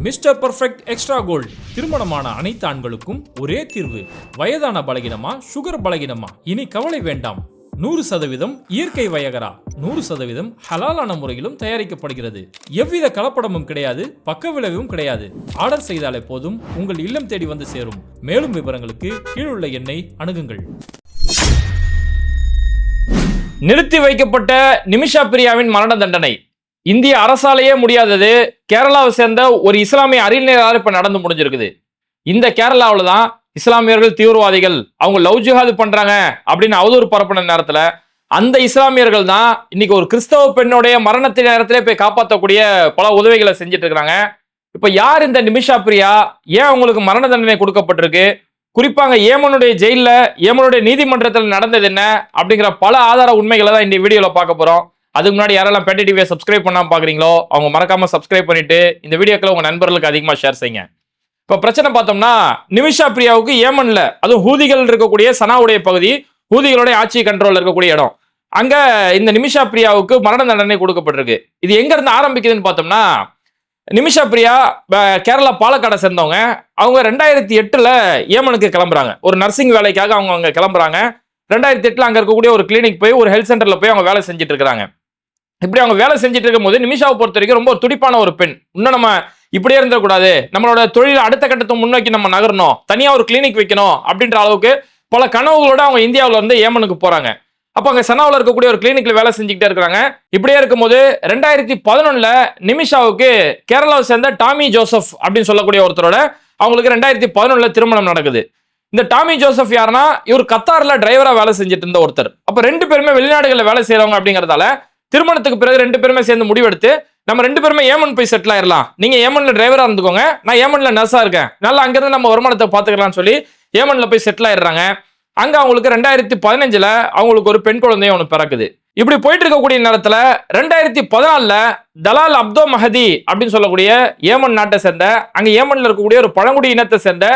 Mister perfect extra gold. திருமணமான அனைத்து ஆண்களுக்கும் ஒரே தீர்வு. வயதான பலகினமா சுகர் பலகினமா? இனி கவலை வேண்டாம். நூறு சதவீதம் இயற்கை வயகரா. நூறு சதவீதம் ஹலாலான முறையிலும் தயாரிக்கப்படுகிறது. எவ்வித கலப்படமும் கிடையாது பக்க விளைவும் கிடையாது. ஆர்டர் செய்தாலே போதும் உங்கள் இல்லம் தேடி வந்து சேரும். மேலும் விவரங்களுக்கு கீழுள்ள எண்ணை அணுகுங்கள். நிறுத்தி வைக்கப்பட்ட நிமிஷா பிரியாவின் மரண தண்டனை. இந்திய அரசாலேயே முடியாதது. கேரளாவை சேர்ந்த ஒரு இஸ்லாமிய அறிஞரால் இப்போ நடந்து முடிஞ்சிருக்குது. இந்த கேரளாவில் தான் இஸ்லாமியர்கள் தீவிரவாதிகள் அவங்க லவ் ஜிஹாது பண்றாங்க அப்படின்னு அவதூறு பரப்பின நேரத்தில் அந்த இஸ்லாமியர்கள் தான் இன்னைக்கு ஒரு கிறிஸ்தவ பெண்ணுடைய மரணத்தின் நேரத்திலே போய் காப்பாற்றக்கூடிய பல உதவிகளை செஞ்சுட்டு இருக்கிறாங்க இப்போ யார் இந்த நிமிஷா பிரியா? ஏன் அவங்களுக்கு மரண தண்டனை கொடுக்கப்பட்டிருக்கு? குறிப்பாங்க ஏமனுடைய ஜெயிலில் ஏமனுடைய நீதிமன்றத்தில் நடந்தது என்ன? அப்படிங்கிற பல ஆதார உண்மைகளை தான் இந்த வீடியோவில் பார்க்க போகிறோம் அதுக்கு முன்னாடி யாரெல்லாம் பெட்டி டிவியை சப்ஸ்கிரைப் பண்ணாமல் பார்க்குறீங்களோ அவங்க மறக்காமல் சப்ஸ்கிரைப் பண்ணிட்டு இந்த வீடியோக்களை உங்கள் நண்பர்களுக்கு அதிகமாக ஷேர் செய்யுங்க. இப்போ பிரச்சனை பார்த்தோம்னா நிமிஷா பிரியாவுக்கு ஏமனில் அதுவும் ஹூதிகள் இருக்கக்கூடிய சனாவுடைய பகுதி ஹூதிகளுடைய ஆட்சி கண்ட்ரோலில் இருக்கக்கூடிய இடம். அங்கே இந்த நிமிஷா பிரியாவுக்கு மரண தண்டனை கொடுக்கப்பட்டிருக்கு. இது எங்கேருந்து ஆரம்பிக்குதுன்னு பார்த்தோம்னா நிமிஷா பிரியா ப- கேரளா பாலக்காடை சேர்ந்தவங்க. அவங்க ரெண்டாயிரத்தி எட்டில் ஏமனுக்கு கிளம்புறாங்க. ஒரு நர்சிங் வேலைக்காக அவங்க அங்கே கிளம்புறாங்க. ரெண்டாயிரத்தி எட்டில் அங்கே இருக்கக்கூடிய ஒரு கிளினிக் போய் ஒரு ஹெல்த் சென்டரில் போய் அவங்க வேலை செஞ்சுட்டு இருக்கிறாங்க. இப்படி அவங்க வேலை செஞ்சுட்டு இருக்கும்போது நிமிஷாவை பொறுத்த வரைக்கும் ரொம்ப ஒரு துடிப்பான ஒரு பெண். இன்னும் நம்ம இப்படியே இருந்துடக்கூடாது. நம்மளோட தொழில் அடுத்த கட்டத்தை முன்னோக்கி நம்ம நகரணும். தனியாக ஒரு கிளினிக் வைக்கணும் அப்படின்ற அளவுக்கு பல கனவுகளோட அவங்க இந்தியாவில் இருந்து ஏமனுக்கு போறாங்க. அப்போ அங்கே சனாவில் இருக்கக்கூடிய ஒரு கிளினிக்ல வேலை செஞ்சுக்கிட்டே இருக்கிறாங்க. இப்படியே இருக்கும்போது ரெண்டாயிரத்தி பதினொன்னுல நிமிஷாவுக்கு கேரளாவை சேர்ந்த டாமி ஜோசப் அப்படின்னு சொல்லக்கூடிய ஒருத்தரோட அவங்களுக்கு ரெண்டாயிரத்தி பதினொன்னுல திருமணம் நடக்குது. இந்த டாமி ஜோசப் யாருன்னா இவர் கத்தாரில் டிரைவரா வேலை செஞ்சுட்டு இருந்த ஒருத்தர். அப்போ ரெண்டு பேருமே வெளிநாடுகளில் வேலை செய்கிறவங்க அப்படிங்கிறதால திருமணத்துக்கு பிறகு ரெண்டு பேருமே சேர்ந்து முடிவெடுத்து நம்ம ரெண்டு பேருமே ஏமன் போய் செட்டில் ஆயிடலாம் நீங்க ஏமன்ல டிரைவரா இருந்துக்கோங்க. நான் ஏமன்ல நர்ஸா இருக்கேன். நல்லா அங்கிருந்து நம்ம வருமானத்தை பாத்துக்கலாம்னு சொல்லி ஏமன்ல போய் செட்டில் ஆயிடுறாங்க. அங்க அவங்களுக்கு ரெண்டாயிரத்தி பதினஞ்சுல அவங்களுக்கு ஒரு பெண் குழந்தையும் ஒன்று பிறக்குது. இப்படி போயிட்டு இருக்கக்கூடிய நேரத்துல ரெண்டாயிரத்தி பதினாலுல தலால் அப்தோ மஹதி அப்படின்னு சொல்லக்கூடிய ஏமன் நாட்டை சேர்ந்த அங்க ஏமன்ல இருக்கக்கூடிய ஒரு பழங்குடி இனத்தை சேர்ந்த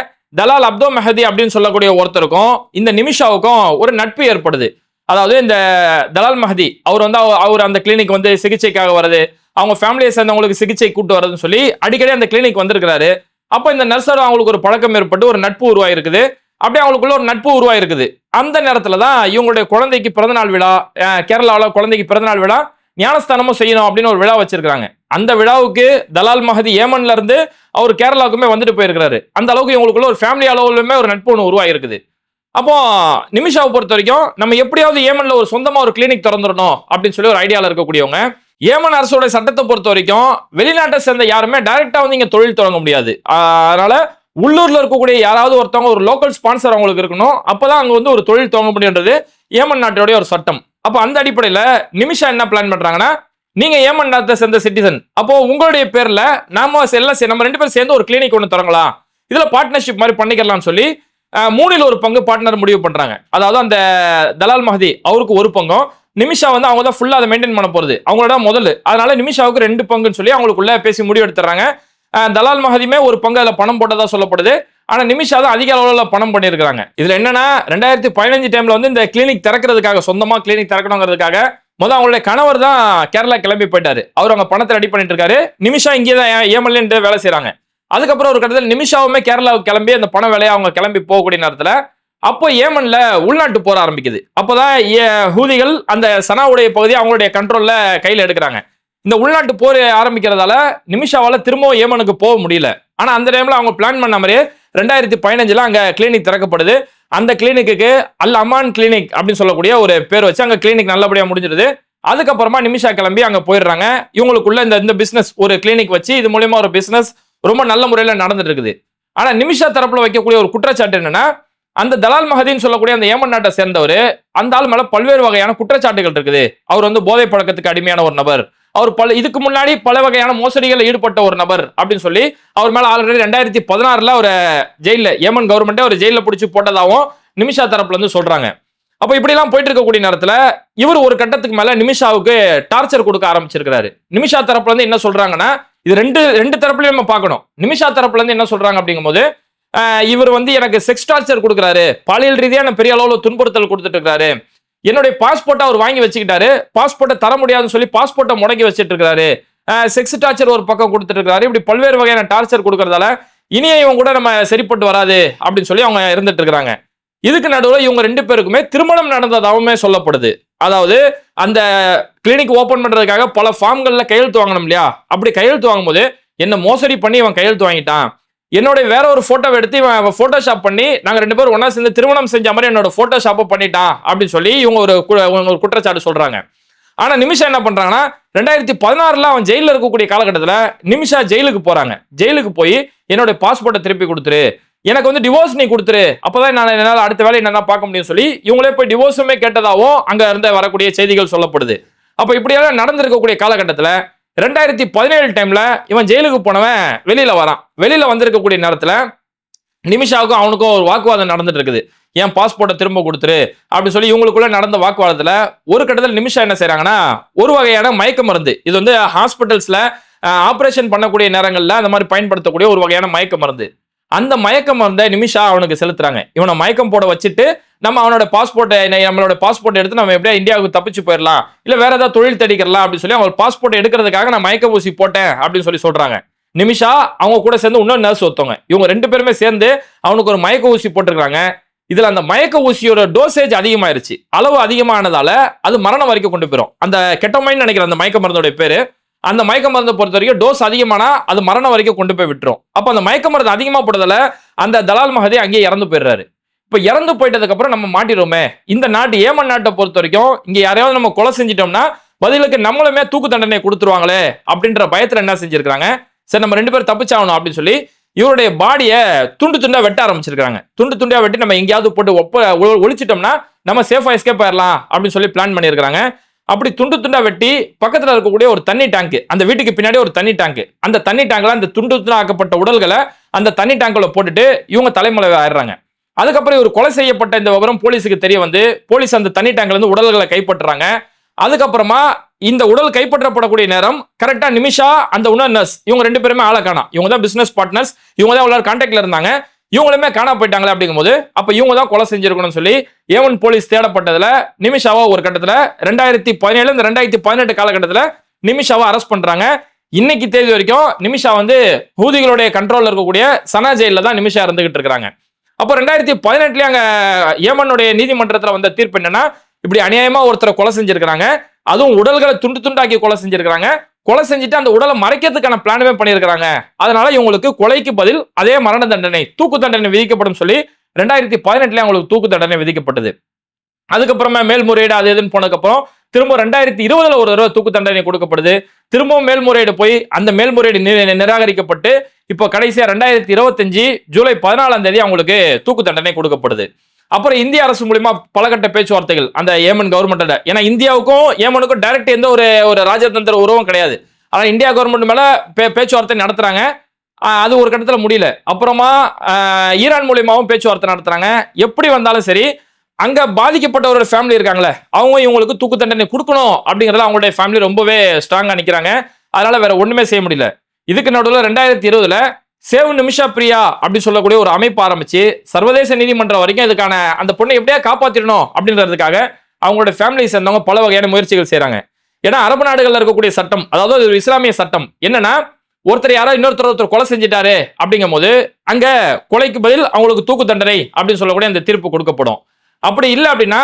தலால் அப்தோ மெஹதி அப்படின்னு சொல்லக்கூடிய ஒருத்தருக்கும் இந்த நிமிஷாவுக்கும் ஒரு நட்பு ஏற்படுது. அதாவது இந்த தலால் மஹதி அவர் வந்து அவ- அவர் அந்த கிளினிக் வந்து சிகிச்சைக்காக வர்றது அவங்க ஃபேமிலியை சேர்ந்தவங்களுக்கு சிகிச்சை கூட்டு வரதுன்னு சொல்லி அடிக்கடி அந்த கிளினிக் வந்திருக்கிறாரு. அப்போ இந்த நர்ஸர் அவங்களுக்கு ஒரு பழக்கம் ஏற்பட்டு ஒரு நட்பு உருவாயிருக்குது. அப்படியே அவங்களுக்குள்ள ஒரு நட்பு உருவாயிருக்குது. அந்த நேரத்துல தான் இவங்களுடைய குழந்தைக்கு பிறந்தநாள் விழா கேரளாவில் குழந்தைக்கு பிறந்தநாள் விழா ஞானஸ்தானமும் செய்யணும் அப்படின்னு ஒரு விழா வச்சிருக்காங்க அந்த விழாவுக்கு தலால் மஹதி ஏமன்ல இருந்து அவர் கேரளாவுக்குமே வந்துட்டு போயிருக்கிறாரு. அந்த அளவுக்கு இவங்களுக்குள்ள ஒரு ஃபேமிலி அளவுலுமே ஒரு நட்பு ஒன்று உருவாயிருக்குது. அப்போ நிமிஷாவை பொறுத்த வரைக்கும் நம்ம எப்படியாவது ஏமன்ல ஒரு சொந்தமா ஒரு கிளினிக் திறந்துடணும் அப்படின்னு சொல்லி ஒரு ஐடியால இருக்கக்கூடியவங்க ஏமன் அரசோட சட்டத்தை பொறுத்த வரைக்கும் வெளிநாட்டை சேர்ந்த யாருமே டைரக்டா வந்து இங்க தொழில் தொடங்க முடியாது. அதனால உள்ளூர்ல இருக்கக்கூடிய யாராவது ஒருத்தவங்க ஒரு லோக்கல் ஸ்பான்சர் அவங்களுக்கு இருக்கணும். அப்பதான் அங்க வந்து ஒரு தொழில் துவங்க முடியுன்றது ஏமன் நாட்டோடைய ஒரு சட்டம். அப்போ அந்த அடிப்படையில நிமிஷா என்ன பிளான் பண்றாங்கன்னா நீங்க ஏமன் நாட்டை சேர்ந்த சிட்டிசன் அப்போ உங்களுடைய பேர்ல நாம எல்லாம் சே- நம்ம ரெண்டு பேரும் சேர்ந்து ஒரு கிளினிக் ஒன்று தொடங்கலாம் இதுல பார்ட்னர்ஷிப் மாதிரி பண்ணிக்கலாம்னு சொல்லி மூணில் ஒரு பங்கு பார்ட்னர் முடிவு பண்ணுறாங்க அதாவது அந்த தலால் மஹதி அவருக்கு ஒரு பங்கும். நிமிஷா வந்து அவங்க தான் ஃபுல்லாக அதை மெயின்டைன் பண்ண போகிறது அவங்களோட முதல். அதனால நிமிஷாவுக்கு ரெண்டு பங்குன்னு சொல்லி அவங்களுக்குள்ள பேசி முடிவு எடுத்துறாங்க தலால் மஹதியுமே ஒரு பங்கு அதில் பணம் போட்டதாக சொல்லப்படுது. ஆனால் நிமிஷா தான் அதிக அளவில் பணம் பண்ணியிருக்கிறாங்க. இதில் என்னன்னா ரெண்டாயிரத்தி பதினஞ்சு டைமில் வந்து இந்த கிளினிக் திறக்கிறதுக்காக சொந்தமாக கிளினிக் திறக்கணுங்கிறதுக்காக முதல் அவங்களுடைய கணவர் தான் கேரளா கிளம்பி போயிட்டாரு. அவர் அவங்க பணத்தை ரெடி பண்ணிட்டு இருக்காரு. நிமிஷா இங்கே தான் ஏமல்ல வேலை செய்கிறாங்க அதுக்கப்புறம் ஒரு கட்டத்தில் நிமிஷாவுமே கேரளாவுக்கு கிளம்பி அந்த பண வேலையை அவங்க கிளம்பி போகக்கூடிய நேரத்தில் அப்போ ஏமன்ல உள்நாட்டு போர் ஆரம்பிக்குது. அப்போதான் ஏ- ஹூதிகள் அந்த சனாவுடைய பகுதியை அவங்களுடைய கண்ட்ரோல்ல கையில் எடுக்கிறாங்க. இந்த உள்நாட்டு போர் ஆரம்பிக்கிறதால நிமிஷாவால் திரும்பவும் ஏமனுக்கு போக முடியல. ஆனால் அந்த டைம்ல அவங்க பிளான் பண்ண மாதிரியே ரெண்டாயிரத்தி பதினஞ்சில் அங்கே கிளினிக் திறக்கப்படுது. அந்த கிளினிக்கு அல் அமான் கிளினிக் அப்படின்னு சொல்லக்கூடிய ஒரு பேர் வச்சு அங்கே கிளினிக் நல்லபடியாக முடிஞ்சிருது அதுக்கப்புறமா நிமிஷா கிளம்பி அங்கே போயிடுறாங்க. இவங்களுக்குள்ள இந்த இந்த பிஸ்னஸ் ஒரு கிளினிக் வச்சு இது மூலயமா ஒரு பிஸ்னஸ் ரொம்ப நல்ல முறையில் நடந்துட்டு இருக்குது ஆனால் நிமிஷா தரப்பில் வைக்கக்கூடிய ஒரு குற்றச்சாட்டு என்னன்னா அந்த தலால் மஹதின்னு சொல்லக்கூடிய அந்த ஏமன் நாட்டை சேர்ந்தவர் அந்த ஆள் மேலே பல்வேறு வகையான குற்றச்சாட்டுகள் இருக்குது. அவர் வந்து போதை பழக்கத்துக்கு அடிமையான ஒரு நபர். அவர் பல இதுக்கு முன்னாடி பல வகையான மோசடிகளில் ஈடுபட்ட ஒரு நபர் அப்படின்னு சொல்லி அவர் மேலே ஆல்ரெடி ரெண்டாயிரத்தி பதினாறில் ஒரு ஜெயிலில் ஏமன் கவர்மெண்ட்டே ஒரு ஜெயிலில் பிடிச்சி போட்டதாகவும் நிமிஷா தரப்புல இருந்து சொல்றாங்க. அப்போ இப்படிலாம் போயிட்டு இருக்கக்கூடிய நேரத்தில் இவர் ஒரு கட்டத்துக்கு மேலே நிமிஷாவுக்கு டார்ச்சர் கொடுக்க ஆரம்பிச்சிருக்கிறாரு. நிமிஷா தரப்புல இருந்து என்ன சொல்றாங்கன்னா இது ரெண்டு ரெண்டு தரப்புலையும் நம்ம பார்க்கணும். நிமிஷா தரப்புல இருந்து என்ன சொல்றாங்க அப்படிங்கும்போது இவர் வந்து எனக்கு செக்ஸ் டார்ச்சர் கொடுக்குறாரு. பாலியல் ரீதியான பெரிய அளவில் துன்புறுத்தல் கொடுத்துட்டு இருக்காரு. என்னுடைய பாஸ்போர்ட்டை அவர் வாங்கி வச்சுக்கிட்டாரு. பாஸ்போர்ட்டை தர முடியாதுன்னு சொல்லி பாஸ்போர்ட்டை முடக்கி வச்சுட்டு இருக்காரு. செக்ஸ் டார்ச்சர் ஒரு பக்கம் கொடுத்துட்டு இருக்காரு. இப்படி பல்வேறு வகையான டார்ச்சர் கொடுக்கறதால இனியே இவங்க கூட நம்ம சரிப்பட்டு வராது அப்படின்னு சொல்லி அவங்க இருந்துட்டு இருக்கிறாங்க இதுக்கு நடுவில் இவங்க ரெண்டு பேருக்குமே திருமணம் நடந்ததாகவுமே சொல்லப்படுது. அதாவது அந்த கிளினிக் ஓபன் பண்றதுக்காக பல ஃபார்ம்கள்ல கையெழுத்து வாங்கணும் இல்லையா? அப்படி கையெழுத்து வாங்கும்போது என்ன மோசடி பண்ணி இவன் கையெழுத்து வாங்கிட்டான். என்னோட வேற ஒரு போட்டோவை எடுத்து இவன் போட்டோஷாப் பண்ணி நாங்க ரெண்டு பேரும் ஒன்றா சேர்ந்து திருமணம் செஞ்ச மாதிரி என்னோட போட்டோஷாப்பை பண்ணிட்டான் அப்படின்னு சொல்லி இவங்க ஒரு ஒரு குற்றச்சாட்டு சொல்றாங்க. ஆனா நிமிஷா என்ன பண்றாங்கன்னா ரெண்டாயிரத்தி பதினாறுல அவன் ஜெயில இருக்கக்கூடிய காலகட்டத்துல நிமிஷா ஜெயிலுக்கு போறாங்க. ஜெயிலுக்கு போய் என்னுடைய பாஸ்போர்ட்டை திருப்பி கொடுத்துரு. எனக்கு வந்து டிவோர்ஸ் நீ கொடுத்துரு. அப்பதான் நான் என்னால் அடுத்த வேலை என்னன்னா பார்க்க முடியும் சொல்லி இவங்களே போய் டிவோர்ஸுமே கேட்டதாகவும் அங்க இருந்து வரக்கூடிய செய்திகள் சொல்லப்படுது. அப்ப இப்படியெல்லாம் நடந்திருக்கக்கூடிய காலகட்டத்தில் ரெண்டாயிரத்தி பதினேழு டைம்ல இவன் ஜெயிலுக்கு போனவன் வெளியில வரான். வெளியில வந்திருக்கக்கூடிய நேரத்தில் நிமிஷாவுக்கும் அவனுக்கும் ஒரு வாக்குவாதம் நடந்துட்டு இருக்குது. என் பாஸ்போர்ட்டை திரும்ப கொடுத்துரு அப்படின்னு சொல்லி இவங்களுக்குள்ள நடந்த வாக்குவாதத்தில் ஒரு கட்டத்தில் நிமிஷா என்ன செய்கிறாங்கன்னா ஒரு வகையான மயக்க மருந்து. இது வந்து ஹாஸ்பிட்டல்ஸ்ல ஆப்ரேஷன் பண்ணக்கூடிய நேரங்களில் அந்த மாதிரி பயன்படுத்தக்கூடிய ஒரு வகையான மயக்க மருந்து. அந்த மயக்கம் வந்த நிமிஷா அவனுக்கு செலுத்துறாங்க. இவனை மயக்கம் போட வச்சுட்டு நம்ம அவனோட பாஸ்போர்ட்டை நம்மளோட பாஸ்போர்ட் எடுத்து நம்ம எப்படியா இந்தியாவுக்கு தப்பிச்சு போயிடலாம் இல்ல வேற ஏதாவது தொழில் தடிக்கலாம் அப்படின்னு சொல்லி அவங்க பாஸ்போர்ட் எடுக்கிறதுக்காக நான் மயக்க ஊசி போட்டேன் அப்படின்னு சொல்லி சொல்றாங்க. நிமிஷா அவங்க கூட சேர்ந்து இன்னொரு நர்ஸ் ஒருத்தவங்க. இவங்க ரெண்டு பேருமே சேர்ந்து அவனுக்கு ஒரு மயக்க ஊசி போட்டிருக்காங்க இதுல அந்த மயக்க ஊசியோட டோசேஜ் அதிகமாயிருச்சு. அளவு அதிகமானதால அது மரணம் வரைக்கும் கொண்டு போயிடும் அந்த கெட்டமைன்னு நினைக்கிற அந்த மயக்க மருந்தோட பேரு அந்த மயக்க மருந்தை பொறுத்த வரைக்கும் டோஸ் அதிகமானா அது மரணம் வரைக்கும் கொண்டு போய் விட்டுரும். அப்போ அந்த மயக்க மருந்து அதிகமாக போட்டதில் அந்த தலால் மகதி அங்கேயே இறந்து போயிடுறாரு. இப்போ இறந்து போயிட்டதுக்கப்புறம் நம்ம மாட்டிடுவோமே இந்த நாட்டு ஏமன் நாட்டை பொறுத்த வரைக்கும் இங்கே யாரையாவது நம்ம கொலை செஞ்சிட்டோம்னா பதிலுக்கு நம்மளுமே தூக்கு தண்டனை கொடுத்துருவாங்களே அப்படின்ற பயத்தில் என்ன செஞ்சிருக்காங்க சரி நம்ம ரெண்டு பேரும் தப்பிச்சாகணும் அப்படின்னு சொல்லி இவருடைய பாடியை துண்டு துண்டா வெட்ட ஆரம்பிச்சிருக்காங்க துண்டு துண்டா வெட்டி நம்ம எங்கேயாவது போட்டு ஒப்ப ஒழிச்சிட்டோம்னா நம்ம சேஃபா எஸ்கேப் ஆயிடலாம் அப்படின்னு சொல்லி பிளான் பண்ணியிருக்காங்க அப்படி துண்டு துண்டா வெட்டி பக்கத்துல இருக்கக்கூடிய ஒரு தண்ணி டேங்க் அந்த வீட்டுக்கு பின்னாடி ஒரு தண்ணி டேங்க் அந்த தண்ணி டேங்க்ல அந்த துண்டு துண்டா ஆக்கப்பட்ட உடல்களை அந்த தண்ணி டேங்க்ல போட்டுட்டு இவங்க தலைமலை ஆயிடுறாங்க. அதுக்கப்புறம் இவர் கொலை செய்யப்பட்ட இந்த விவரம் போலீஸுக்கு தெரிய வந்து போலீஸ் அந்த தண்ணி டேங்க்ல இருந்து உடல்களை கைப்பற்றுறாங்க. அதுக்கப்புறமா இந்த உடல் கைப்பற்றப்படக்கூடிய நேரம் கரெக்டா நிமிஷா அந்த உணர் நர்ஸ் இவங்க ரெண்டு பேருமே ஆளை காணா இவங்க தான் பிசினஸ் பார்ட்னர்ஸ் இவங்க தான் எல்லாரும் கான்டாக்ட்ல இருந்தாங்க. இவங்களுமே காணா போயிட்டாங்களே அப்படிங்கும்போது அப்ப இவங்க தான் கொலை செஞ்சிருக்கணும்னு சொல்லி ஏவன் போலீஸ் தேடப்பட்டதுல நிமிஷாவா ஒரு கட்டத்துல ரெண்டாயிரத்தி பதினேழு இந்த ரெண்டாயிரத்தி பதினெட்டு காலகட்டத்துல நிமிஷாவை அரெஸ்ட் பண்றாங்க. இன்னைக்கு தேதி வரைக்கும் நிமிஷா வந்து ஹூதிகளுடைய கண்ட்ரோல்ல இருக்கக்கூடிய சனா ஜெயில தான் நிமிஷா இருந்துகிட்டு இருக்காங்க அப்போ ரெண்டாயிரத்தி பதினெட்டுலயே அங்க ஏமனுடைய நீதிமன்றத்துல வந்த தீர்ப்பு என்னன்னா இப்படி அநியாயமா ஒருத்தரை கொலை செஞ்சிருக்கிறாங்க. அதுவும் உடல்களை துண்டு துண்டாக்கி கொலை செஞ்சிருக்கிறாங்க. கொலை செஞ்சுட்டு அந்த உடலை மறைக்கிறதுக்கான பிளானுமே பண்ணியிருக்காங்க அதனால இவங்களுக்கு கொலைக்கு பதில் அதே மரண தண்டனை தூக்கு தண்டனை விதிக்கப்படும் சொல்லி ரெண்டாயிரத்தி பதினெட்டுல அவங்களுக்கு தூக்கு தண்டனை விதிக்கப்பட்டது. அதுக்கப்புறமா மேல்முறையீடு அது எதுன்னு போனதுக்கப்புறம் திரும்ப ரெண்டாயிரத்தி இருபதுல ஒரு தடவை தூக்கு தண்டனை கொடுக்கப்படுது. திரும்பவும் மேல்முறையீடு போய் அந்த மேல்முறையீடு நி- நிராகரிக்கப்பட்டு இப்போ கடைசியா ரெண்டாயிரத்தி இருபத்தஞ்சு ஜூலை பதினாலாம் தேதி அவங்களுக்கு தூக்கு தண்டனை கொடுக்கப்படுது. அப்புறம் இந்திய அரசு மூலியமா பலகட்ட பேச்சுவார்த்தைகள் அந்த ஏமன் கவர்மெண்ட்டோட ஏன்னா இந்தியாவுக்கும் ஏமனுக்கும் டைரக்ட் எந்த ஒரு ஒரு ராஜதந்திர உறவும் கிடையாது. ஆனால் இந்தியா கவர்மெண்ட் மேலே பே பேச்சுவார்த்தை நடத்துகிறாங்க அது ஒரு கட்டத்தில் முடியல. அப்புறமா ஈரான் மூலியமாகவும் பேச்சுவார்த்தை நடத்துகிறாங்க எப்படி வந்தாலும் சரி அங்கே பாதிக்கப்பட்டவரோட ஃபேமிலி இருக்காங்களே அவங்க இவங்களுக்கு தூக்கு தண்டனை கொடுக்கணும் அப்படிங்கறதுல அவங்களுடைய ஃபேமிலி ரொம்பவே ஸ்ட்ராங்காக நிற்கிறாங்க அதனால் வேற ஒன்றுமே செய்ய முடியல. இதுக்கு நடுவில் ரெண்டாயிரத்தி இருபதுல சேவ் நிமிஷா பிரியா அப்படின்னு சொல்லக்கூடிய ஒரு அமைப்பு ஆரம்பிச்சு சர்வதேச நீதிமன்றம் வரைக்கும் இதுக்கான அந்த பொண்ணை எப்படியா காப்பாத்திடணும் அப்படின்றதுக்காக அவங்களோட ஃபேமிலியை சேர்ந்தவங்க பல வகையான முயற்சிகள் செய்கிறாங்க ஏன்னா அரபு நாடுகளில் இருக்கக்கூடிய சட்டம் அதாவது ஒரு இஸ்லாமிய சட்டம். என்னன்னா ஒருத்தர் யாரோ இன்னொருத்தர் ஒருத்தர் கொலை செஞ்சிட்டாரு அப்படிங்கும் போது அங்க கொலைக்கு பதில் அவங்களுக்கு தூக்கு தண்டனை அப்படின்னு சொல்லக்கூடிய அந்த தீர்ப்பு கொடுக்கப்படும். அப்படி இல்லை அப்படின்னா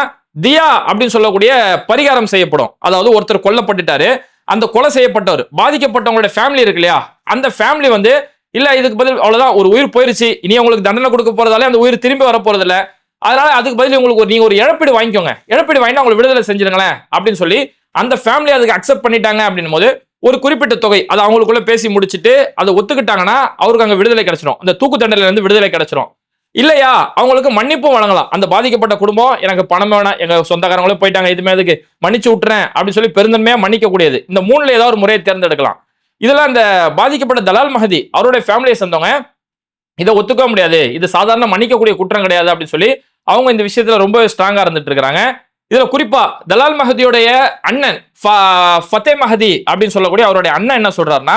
தியா அப்படின்னு சொல்லக்கூடிய பரிகாரம் செய்யப்படும். அதாவது ஒருத்தர் கொல்லப்பட்டுட்டாரு. அந்த கொலை செய்யப்பட்டவர் பாதிக்கப்பட்டவங்களோட ஃபேமிலி இருக்கு இல்லையா? அந்த ஃபேமிலி வந்து இல்ல இதுக்கு பதில் அவ்வளவுதான். ஒரு உயிர் போயிருச்சு. இனி உங்களுக்கு தண்டனை கொடுக்க போறதால அந்த உயிர் திரும்பி வர போறது இல்ல அதனால அதுக்கு பதில் உங்களுக்கு ஒரு நீங்க ஒரு இழப்பீடு வாங்கிக்கோங்க. இழப்பீடு வாங்கிட்டு அவங்களை விடுதலை செஞ்சிருங்களேன் அப்படின்னு சொல்லி அந்த ஃபேமிலி அதுக்கு அக்செப்ட் பண்ணிட்டாங்க அப்படின்னும் போது ஒரு குறிப்பிட்ட தொகை அதை அவங்களுக்குள்ள பேசி முடிச்சுட்டு அதை ஒத்துக்கிட்டாங்கன்னா அவருக்கு அங்க விடுதலை கிடைச்சிடும் அந்த தூக்கு தண்டனையில இருந்து விடுதலை கிடைச்சிடும் இல்லையா? அவங்களுக்கு மன்னிப்பும் வழங்கலாம். அந்த பாதிக்கப்பட்ட குடும்பம் எனக்கு பணம் வேணாம் எங்க சொந்தக்காரங்களும் போயிட்டாங்க இதுமே அதுக்கு மன்னிச்சு விட்டுறேன் அப்படின்னு சொல்லி பெருந்தன்மையா மன்னிக்க கூடியது இந்த மூணுல ஏதாவது ஒரு முறையை தேர்ந்தெடுக்கலாம். இதெல்லாம் அந்த பாதிக்கப்பட்ட தலால் மஹதி அவருடைய ஃபேமிலியை சேர்ந்தவங்க. இதை ஒத்துக்க முடியாது. இது சாதாரண மன்னிக்கக்கூடிய குற்றம் கிடையாது அப்படின்னு சொல்லி அவங்க இந்த விஷயத்துல ரொம்ப ஸ்ட்ராங்கா இருந்துட்டு இருக்காங்க இதுல குறிப்பா தலால் மஹதியுடைய அண்ணன் ஃப- ஃபத்தே மஹதி அப்படின்னு சொல்லக்கூடிய அவருடைய அண்ணன் என்ன சொல்றாருன்னா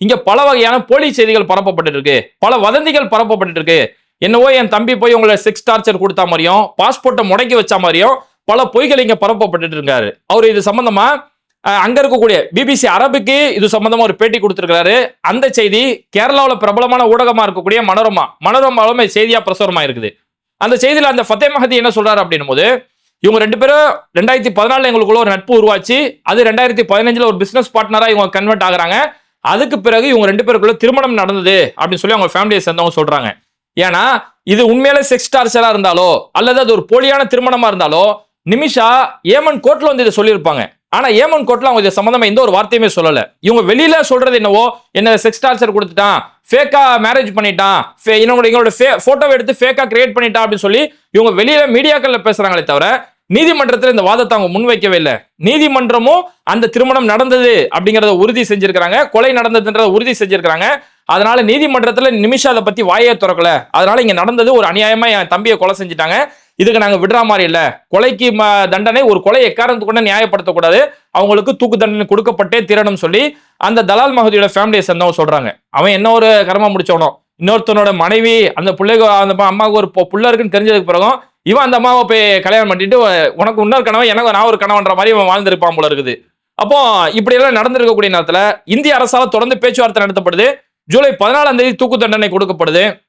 இங்க பல வகையான போலி செய்திகள் பரப்பப்பட்டு இருக்கு. பல வதந்திகள் பரப்பப்பட்டு இருக்கு. என்னவோ என் தம்பி போய் உங்களை செக்ஸ் டார்ச்சர் கொடுத்த மாதிரியும் பாஸ்போர்ட்டை முடக்கி வச்ச மாதிரியும் பல பொய்கள் இங்க பரப்பப்பட்டு இருக்காரு. அவர் இது சம்பந்தமா அங்க இருக்கக்கூடிய பிபிசி அரபுக்கு இது சம்பந்தமா ஒரு பேட்டி கொடுத்திருக்கிறாரு. அந்த செய்தி கேரளாவில் பிரபலமான ஊடகமா இருக்கக்கூடிய மனோரமா. மனோரமாவும் செய்தியா பிரசுரமா இருக்குது. அந்த செய்தியில அந்த ஃபத்தே மஹதி என்ன சொல்றாரு அப்படின்னும் போது இவங்க ரெண்டு பேரும் ரெண்டாயிரத்தி பதினாலுல எங்களுக்குள்ள ஒரு நட்பு உருவாச்சு. அது ரெண்டாயிரத்தி பதினஞ்சுல ஒரு பிசினஸ் பார்ட்னரா இவங்க கன்வெர்ட் ஆகுறாங்க. அதுக்கு பிறகு இவங்க ரெண்டு பேருக்குள்ள திருமணம் நடந்தது அப்படின்னு சொல்லி அவங்க ஃபேமிலியை சேர்ந்தவங்க சொல்றாங்க. ஏன்னா இது உண்மையிலே செக்ஸ் டார்ச்சரா இருந்தாலோ அல்லது அது ஒரு போலியான திருமணமா இருந்தாலோ நிமிஷா ஏமன் கோர்ட்ல வந்து இதை சொல்லியிருப்பாங்க. ஆனா ஏமன் கோர்ட்ல அவங்க இது சம்பந்தமா எந்த ஒரு வார்த்தையுமே சொல்லல. இவங்க வெளியில சொல்றது என்னவோ என்ன செக்ஸ் டார்ச்சர் கொடுத்துட்டான் ஃபேக்கா மேரேஜ் பண்ணிட்டான் ஃபே- என்னோட எங்களோட போட்டோவை எடுத்து ஃபேக்கா கிரியேட் பண்ணிட்டான் அப்படின்னு சொல்லி இவங்க வெளியில மீடியாக்கள்ல பேசுறாங்களே தவிர நீதிமன்றத்தில் இந்த வாதத்தை அவங்க முன்வைக்கவே இல்லை. நீதிமன்றமும் அந்த திருமணம் நடந்தது அப்படிங்கிறத உறுதி செஞ்சிருக்காங்க கொலை நடந்ததுன்றத உறுதி செஞ்சிருக்காங்க அதனால நீதிமன்றத்தில் நிமிஷம் அதை பத்தி வாயை திறக்கல. அதனால இங்க நடந்தது ஒரு அநியாயமா என் தம்பியை கொலை செஞ்சுட்டாங்க. இதுக்கு நாங்கள் விடுற மாதிரி இல்லை. கொலைக்கு ம- தண்டனை ஒரு கொலை எக்காரணத்து கூட நியாயப்படுத்தக்கூடாது. அவங்களுக்கு தூக்கு தண்டனை கொடுக்கப்பட்டே தீரணும் சொல்லி அந்த தலால் மகதியோட ஃபேமிலியை சேர்ந்தவங்க சொல்றாங்க. அவன் என்ன ஒரு கர்மம் முடிச்சவனோ இன்னொருத்தனோட மனைவி அந்த பிள்ளைக்கு அந்த அம்மாவுக்கு ஒரு பிள்ளை இருக்குன்னு தெரிஞ்சதுக்கு பிறகும் இவன் அந்த அம்மாவை போய் கல்யாணம் பண்ணிட்டு உனக்கு இன்னொரு கனவை எனக்கு நான் ஒரு கனவுன்ற மாதிரி இவன் வாழ்ந்திருப்பான் போல இருக்குது. அப்போ இப்படி எல்லாம் நடந்திருக்கக்கூடிய நேரத்தில் இந்திய அரசால தொடர்ந்து பேச்சுவார்த்தை நடத்தப்படுது. ஜூலை பதினாலாம் தேதி தூக்கு தண்டனை கொடுக்கப்படுது.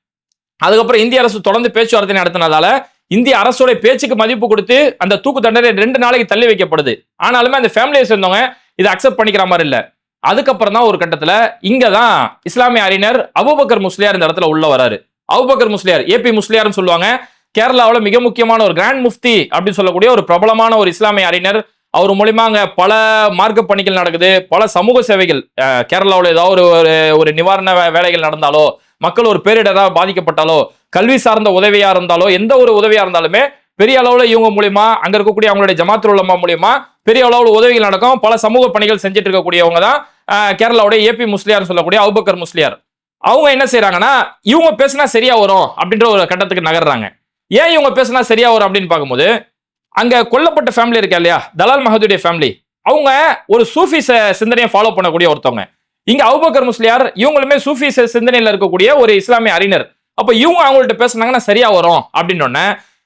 அதுக்கப்புறம் இந்திய அரசு தொடர்ந்து பேச்சுவார்த்தை நடத்தினதால இந்திய அரசோட பேச்சுக்கு மதிப்பு கொடுத்து அந்த தூக்கு தண்டனை ரெண்டு நாளைக்கு தள்ளி வைக்கப்படுது. ஆனாலுமே அந்த ஃபேமிலியை சேர்ந்தவங்க இதை அக்செப்ட் பண்ணிக்கிற மாதிரி இல்லை. அதுக்கப்புறம் தான் ஒரு கட்டத்தில் இங்கே தான் இஸ்லாமிய அறிஞர் அபுபக்கர் முஸ்லியார் இந்த இடத்துல உள்ள வராரு. அபுபக்கர் முஸ்லியார் ஏபி முஸ்லியார்னு சொல்லுவாங்க. கேரளாவில் மிக முக்கியமான ஒரு கிராண்ட் முஃப்தி அப்படின்னு சொல்லக்கூடிய ஒரு பிரபலமான ஒரு இஸ்லாமிய அறிஞர். அவர் மூலியமா பல மார்க்க பணிகள் நடக்குது. பல சமூக சேவைகள் கேரளாவில் ஏதாவது ஒரு ஒரு- ஒரு நிவாரண வே- வேலைகள் நடந்தாலோ மக்கள் ஒரு பேரிடராக பாதிக்கப்பட்டாலோ கல்வி சார்ந்த உதவியா இருந்தாலோ எந்த ஒரு உதவியா இருந்தாலுமே பெரிய அளவில் இவங்க மூலியமா அங்க இருக்கக்கூடிய அவங்களுடைய ஜமாத்து உலமா மூலியமா பெரிய அளவில் உதவிகள் நடக்கும். பல சமூக பணிகள் செஞ்சுட்டு இருக்கக்கூடியவங்க தான் கேரளாவுடைய ஏபி முஸ்லியார்னு சொல்லக்கூடிய அவுபக்கர் முஸ்லியார். அவங்க என்ன செய்யறாங்கன்னா இவங்க பேசினா சரியா வரும் அப்படின்ற ஒரு கட்டத்துக்கு நகர்றாங்க. ஏன் இவங்க பேசினா சரியா வரும் அப்படின்னு பார்க்கும்போது அங்க கொல்லப்பட்ட ஃபேமிலி இருக்கா இல்லையா? தலால் மஹதுடைய ஃபேமிலி அவங்க ஒரு சூஃபி ச- சிந்தனையை ஃபாலோ பண்ணக்கூடிய ஒருத்தவங்க. இங்க அவுபக்கர் முஸ்லியார் இவங்களுமே சூஃபி சிந்தனையில இருக்கக்கூடிய ஒரு இஸ்லாமிய அறிஞர். அப்ப இவங்க அவங்கள்ட்ட பேசுனாங்கன்னா சரியா வரும் அப்படின்னு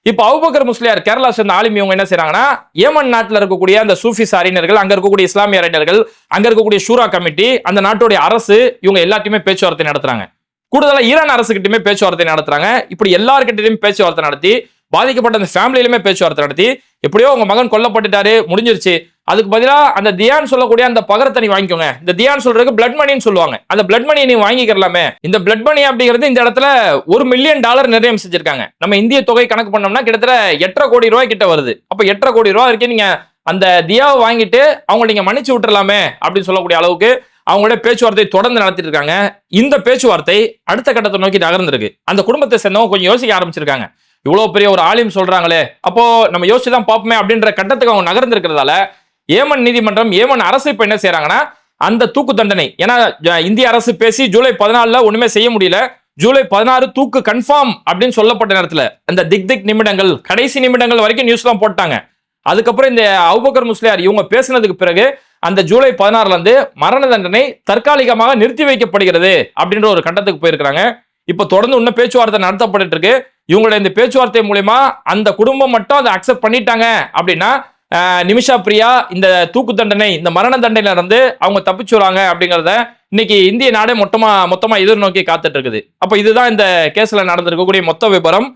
இப்போ இப்ப முஸ்லியார் கேரளா சேர்ந்த ஆளுமி இவங்க என்ன செய்யறாங்கன்னா ஏமன் நாட்டில் இருக்கக்கூடிய அந்த சூஃபிஸ் அறிஞர்கள் அங்க இருக்கக்கூடிய இஸ்லாமிய அறிஞர்கள் அங்க இருக்கக்கூடிய ஷூரா கமிட்டி அந்த நாட்டுடைய அரசு இவங்க எல்லாத்தையுமே பேச்சுவார்த்தை நடத்துறாங்க. கூடுதலா ஈரான் அரசுகிட்டயுமே பேச்சுவார்த்தை நடத்துறாங்க. இப்படி எல்லார்கிட்டயும் பேச்சுவார்த்தை நடத்தி பாதிக்கப்பட்ட அந்த ஃபேமிலியிலுமே பேச்சுவார்த்தை நடத்தி எப்படியோ உங்க மகன் கொல்லப்பட்டுட்டாரு முடிஞ்சிருச்சு. அதுக்கு பதிலாக அந்த தியான் சொல்லக்கூடிய அந்த பகரத்தை நீ வாங்கிக்கோங்க. இந்த தியான் சொல்றதுக்கு பிளட் மணின்னு சொல்லுவாங்க. அந்த பிளட் மணியை நீ வாங்கிக்கிறலாமே இந்த பிளட் மணி அப்படிங்கிறது இந்த இடத்துல ஒரு மில்லியன் டாலர் நிர்ணயம் செஞ்சிருக்காங்க. நம்ம இந்திய தொகை கணக்கு பண்ணோம்னா கிட்டத்தட்ட எட்டரை கோடி ரூபாய் கிட்ட வருது. அப்போ எட்டரை கோடி ரூபாய் வரைக்கும் நீங்க அந்த தியாவை வாங்கிட்டு அவங்க நீங்க மன்னிச்சு விட்டுறலாமே அப்படின்னு சொல்லக்கூடிய அளவுக்கு அவங்களோட பேச்சுவார்த்தை தொடர்ந்து நடத்திட்டு இருக்காங்க இந்த பேச்சுவார்த்தை அடுத்த கட்டத்தை நோக்கி நகர்ந்திருக்கு. அந்த குடும்பத்தை சேர்ந்தவங்க கொஞ்சம் யோசிக்க ஆரம்பிச்சிருக்காங்க. இவ்வளவு பெரிய ஒரு ஆலிம் சொல்றாங்களே. அப்போ நம்ம யோசிச்சு தான் பார்ப்போமே அப்படின்ற கட்டத்துக்கு அவங்க நகர்ந்திருக்கிறதால ஏமன் நீதிமன்றம் ஏமன் அரசு இப்ப என்ன செய்யறாங்கன்னா அந்த தூக்கு தண்டனை. ஏன்னா ஜ- இந்திய அரசு பேசி ஜூலை பதினாலுல ஒண்ணுமே செய்ய முடியல. ஜூலை பதினாறு தூக்கு கன்ஃபார்ம் அப்படின்னு சொல்லப்பட்ட நேரத்துல அந்த திக் திக் நிமிடங்கள் கடைசி நிமிடங்கள் வரைக்கும் நியூஸ்லாம் போட்டாங்க. அதுக்கப்புறம் இந்த அவுபக்கர் முஸ்லியார் இவங்க பேசினதுக்கு பிறகு அந்த ஜூலை பதினாறுல இருந்து மரண தண்டனை தற்காலிகமாக நிறுத்தி வைக்கப்படுகிறது அப்படின்ற ஒரு கட்டத்துக்கு போயிருக்கிறாங்க. இப்ப தொடர்ந்து இன்னும் பேச்சுவார்த்தை நடத்தப்பட்டு இருக்கு. இவங்களுடைய இந்த பேச்சுவார்த்தை மூலயமா அந்த குடும்பம் மட்டும் அதை அக்செப்ட் பண்ணிட்டாங்க அப்படின்னா நிமிஷா பிரியா இந்த தூக்கு தண்டனை இந்த மரண தண்டனையில இருந்து அவங்க தப்பிச்சுறாங்க அப்படிங்கிறத இன்னைக்கு இந்திய நாடே மொத்தமா மொத்தமா எதிர்நோக்கி காத்துட்டு இருக்குது. அப்ப இதுதான் இந்த கேஸ்ல நடந்திருக்கக்கூடிய மொத்த விபரம்.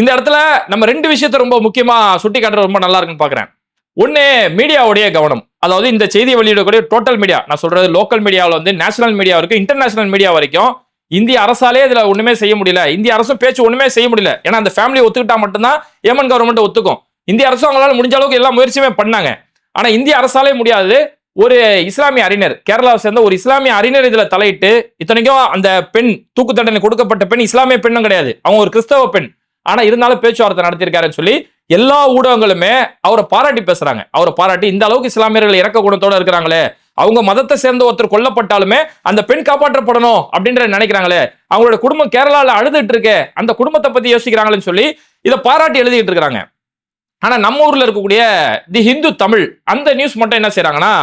இந்த இடத்துல நம்ம ரெண்டு விஷயத்த ரொம்ப முக்கியமா சுட்டி காட்டுறது ரொம்ப நல்லா இருக்குன்னு பாக்குறேன். ஒன்று மீடியாவுடைய கவனம். அதாவது இந்த செய்தி வெளியிடக்கூடிய டோட்டல் மீடியா நான் சொல்றது லோக்கல் மீடியாவில் வந்து நேஷனல் மீடியா வரைக்கும் இன்டர்நேஷனல் மீடியா வரைக்கும் இந்திய அரசாலே இதுல ஒண்ணுமே செய்ய முடியல. இந்திய அரசும் பேச்சு ஒண்ணுமே செய்ய முடியல. ஏன்னா அந்த ஃபேமிலி ஒத்துக்கிட்டா மட்டும்தான் ஏமன் கவர்மெண்ட் ஒத்துக்கும். இந்திய அரசும் அவங்களால முடிஞ்ச அளவுக்கு எல்லா முயற்சியுமே பண்ணாங்க. ஆனா இந்திய அரசாலே முடியாது. ஒரு இஸ்லாமிய அறிஞர் கேரளாவை சேர்ந்த ஒரு இஸ்லாமிய அறிஞர் இதுல தலையிட்டு இத்தனைக்கும் அந்த பெண் தூக்கு தண்டனை கொடுக்கப்பட்ட பெண் இஸ்லாமிய பெண்ணும் கிடையாது. அவங்க ஒரு கிறிஸ்தவ பெண். ஆனா இருந்தாலும் பேச்சுவார்த்தை நடத்தியிருக்காருன்னு சொல்லி எல்லா ஊடகங்களுமே அவரை பாராட்டி பேசுறாங்க. அவரை பாராட்டி இந்த அளவுக்கு இஸ்லாமியர்கள் இறக்க குணத்தோட இருக்கிறாங்களே. அவங்க மதத்தை சேர்ந்த ஒருத்தர் கொல்லப்பட்டாலுமே அந்த பெண் காப்பாற்றப்படணும் அப்படின்ற நினைக்கிறாங்களே. அவங்களோட குடும்பம் கேரளால அழுதுட்டு இருக்கே அந்த குடும்பத்தை பத்தி யோசிக்கிறாங்களேன்னு சொல்லி இதை பாராட்டி எழுதிட்டு இருக்கிறாங்க. ஆனா நம்ம ஊர்ல இருக்கக்கூடிய தி ஹிந்து தமிழ் அந்த நியூஸ் மட்டும் என்ன செய்யறாங்கன்னா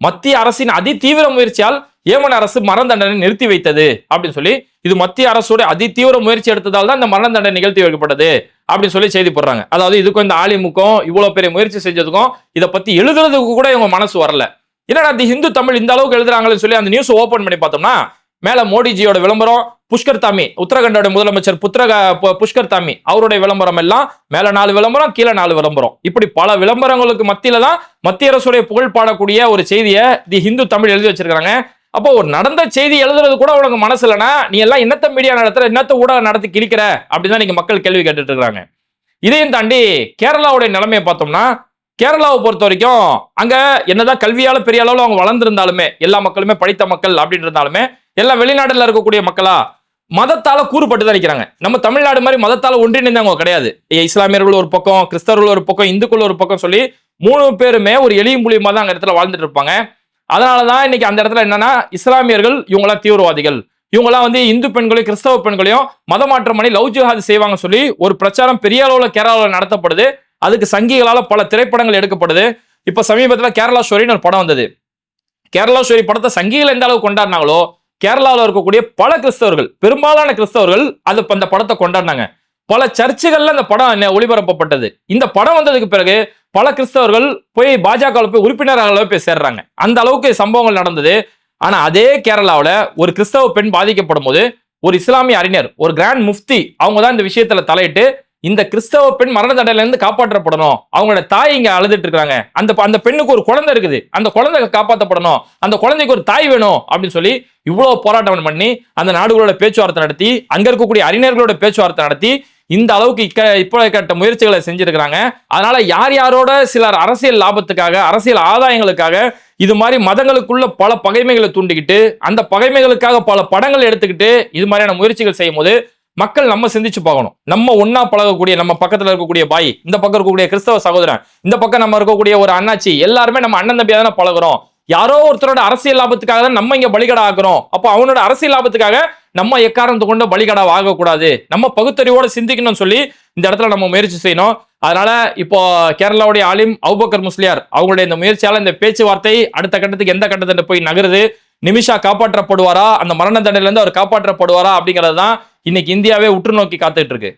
மத்திய அரசின் அதி தீவிர முயற்சியால் ஏமன் அரசு மரண தண்டனை நிறுத்தி வைத்தது அப்படின்னு சொல்லி இது மத்திய அரசோட அதி தீவிர முயற்சி எடுத்ததால் தான் இந்த மரண தண்டனை நிகழ்த்தி வைக்கப்பட்டது அப்படின்னு சொல்லி செய்தி போடுறாங்க. அதாவது இதுக்கும் இந்த ஆலிமுக்கும் இவ்வளவு பெரிய முயற்சி செஞ்சதுக்கும் இதை பத்தி எழுதுறதுக்கு கூட இவங்க மனசு வரல. என்னடா தி ஹிந்து தமிழ் இந்த அளவுக்கு எழுதுறாங்கன்னு சொல்லி அந்த நியூஸ் ஓபன் பண்ணி பார்த்தோம்னா மேல மோடிஜியோட விளம்பரம் புஷ்கர் தாமி உத்தரகண்டோட முதலமைச்சர் புத்திரக பு- புஷ்கர் தாமி அவருடைய விளம்பரம் எல்லாம் மேல நாலு விளம்பரம் கீழே நாலு விளம்பரம். இப்படி பல விளம்பரங்களுக்கு மத்தியில தான் மத்திய அரசுடைய புகழ் பாடக்கூடிய ஒரு செய்தியை தி ஹிந்து தமிழ் எழுதி வச்சிருக்காங்க அப்போ ஒரு நடந்த செய்தி எழுதுறது கூட உனக்கு மனசுலனா இல்லைன்னா நீ எல்லாம் என்னத்த மீடியா நடத்துற என்னத்த ஊடகம் நடத்தி கிழிக்கிற அப்படிதான் நீங்க மக்கள் கேள்வி கேட்டுட்டு இருக்காங்க. இதையும் தாண்டி கேரளாவுடைய நிலைமையை பார்த்தோம்னா கேரளாவை பொறுத்த வரைக்கும் அங்க என்னதான் கல்வியால பெரிய அளவில் அவங்க வளர்ந்துருந்தாலுமே எல்லா மக்களுமே படித்த மக்கள் அப்படின்னு இருந்தாலுமே எல்லாம் வெளிநாடுல இருக்கக்கூடிய மக்களா மதத்தால கூறுபட்டு தான் நிற்கிறாங்க நம்ம தமிழ்நாடு மாதிரி மதத்தால ஒன்றிணைந்தவங்க கிடையாது. இஸ்லாமியர்கள் ஒரு பக்கம் கிறிஸ்தவர்கள் ஒரு பக்கம் இந்துக்கள் ஒரு பக்கம் சொல்லி மூணு பேருமே ஒரு எளியும் புலியுமா தான் அந்த இடத்துல வாழ்ந்துட்டு இருப்பாங்க. அதனாலதான் இன்னைக்கு அந்த இடத்துல என்னன்னா இஸ்லாமியர்கள் இவங்களாம் தீவிரவாதிகள். இவங்களாம் வந்து இந்து பெண்களையும் கிறிஸ்தவ பெண்களையும் மதமாற்றம் பண்ணி லவ் ஜிஹாது செய்வாங்க சொல்லி ஒரு பிரச்சாரம் பெரிய அளவுல கேரளாவில் நடத்தப்படுது. அதுக்கு சங்கிகளால பல திரைப்படங்கள் எடுக்கப்படுது. இப்ப சமீபத்தில் கேரளா ஸ்டோரின்னு ஒரு படம் வந்தது. கேரளா ஸ்டோரி படத்தை சங்கிகள் எந்த அளவுக்கு கொண்டாடினாங்களோ கேரளாவில் இருக்கக்கூடிய பல கிறிஸ்தவர்கள் பெரும்பாலான கிறிஸ்தவர்கள் அது அந்த படத்தை கொண்டாடினாங்க. பல சர்ச்சுகள்ல அந்த படம் என்ன ஒளிபரப்பப்பட்டது. இந்த படம் வந்ததுக்கு பிறகு பல கிறிஸ்தவர்கள் போய் பாஜக போய் உறுப்பினராக போய் சேர்றாங்க. அந்த அளவுக்கு சம்பவங்கள் நடந்தது. ஆனா அதே கேரளாவில் ஒரு கிறிஸ்தவ பெண் பாதிக்கப்படும் போது ஒரு இஸ்லாமிய அறிஞர் ஒரு கிராண்ட் முஃப்தி அவங்க தான் இந்த விஷயத்துல தலையிட்டு இந்த கிறிஸ்தவ பெண் மரண தண்டனையிலிருந்து காப்பாற்றப்படணும். அவங்களோட தாய் இங்க அழுதுட்டு இருக்காங்க. அந்த அந்த பெண்ணுக்கு ஒரு குழந்தை இருக்குது. அந்த குழந்தை காப்பாற்றப்படணும் அந்த குழந்தைக்கு ஒரு தாய் வேணும் அப்படின்னு சொல்லி இவ்வளவு போராட்டம் பண்ணி அந்த நாடுகளோட பேச்சுவார்த்தை நடத்தி அங்க இருக்கக்கூடிய அறிஞர்களோட பேச்சுவார்த்தை நடத்தி இந்த அளவுக்கு இக்க இப்போ கட்ட முயற்சிகளை செஞ்சிருக்கிறாங்க. அதனால யார் யாரோட சிலர் அரசியல் லாபத்துக்காக அரசியல் ஆதாயங்களுக்காக இது மாதிரி மதங்களுக்குள்ள பல பகைமைகளை தூண்டிக்கிட்டு அந்த பகைமைகளுக்காக பல படங்கள் எடுத்துக்கிட்டு இது மாதிரியான முயற்சிகள் செய்யும் போது மக்கள் நம்ம சிந்திச்சு பார்க்கணும். நம்ம ஒன்னா பழகக்கூடிய நம்ம பக்கத்துல இருக்கக்கூடிய பாய் இந்த பக்கம் இருக்கக்கூடிய கிறிஸ்தவ சகோதரன் இந்த பக்கம் நம்ம இருக்கக்கூடிய ஒரு அண்ணாச்சி எல்லாருமே நம்ம அண்ணன் தம்பியா தானே பழகுறோம். யாரோ ஒருத்தரோட அரசியல் லாபத்துக்காக தான் நம்ம இங்க பலிகடா ஆக்குறோம். அப்போ அவனோட அரசியல் லாபத்துக்காக நம்ம எக்காரணத்தை கொண்டு பலிகடா ஆகக்கூடாது. நம்ம பகுத்தறிவோட சிந்திக்கணும்னு சொல்லி இந்த இடத்துல நம்ம முயற்சி செய்யணும். அதனால இப்போ கேரளாவுடைய ஆலிம் அவுபக்கர் முஸ்லியார் அவங்களுடைய இந்த முயற்சியால இந்த பேச்சுவார்த்தை அடுத்த கட்டத்துக்கு எந்த கட்டத்தில் போய் நகருது? நிமிஷா காப்பாற்றப்படுவாரா? அந்த மரண தண்டனையிலேருந்து அவர் காப்பாற்றப்படுவாரா? அப்படிங்கிறது தான் இன்னைக்கு இந்தியாவே உற்று நோக்கி காத்துட்டு இருக்கு